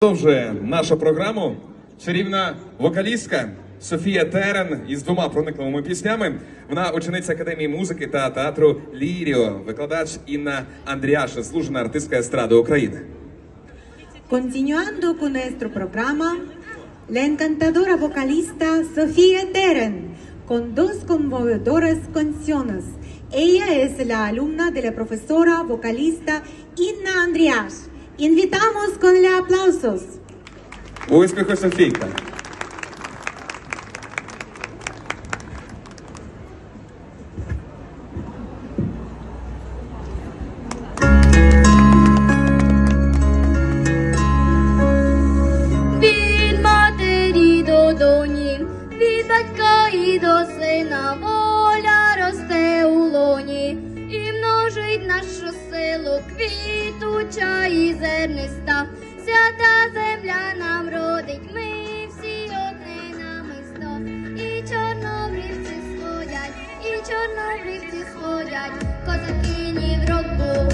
Продовжує нашу програму чарівна вокалістка Софія Терен із двома проникливими піснями. Вона учениця академії музики та театру Ліріо, викладач Інна Андріаша, служена артистка естради України. Continuando con nuestro programa, la encantadora vocalista Sofía Teren, con dos conmovedoras canciones. Ella es la alumna de la profesora vocalista Inna Andriás. Invitamos con los aplausos. Успіху, Софійка! Від матері до доні, від батька і до сина і зерниста, свята земля нам родить, ми всі одне намисто, і чорнобривці сходять, і чорнобривці сходять, козаки ні в року.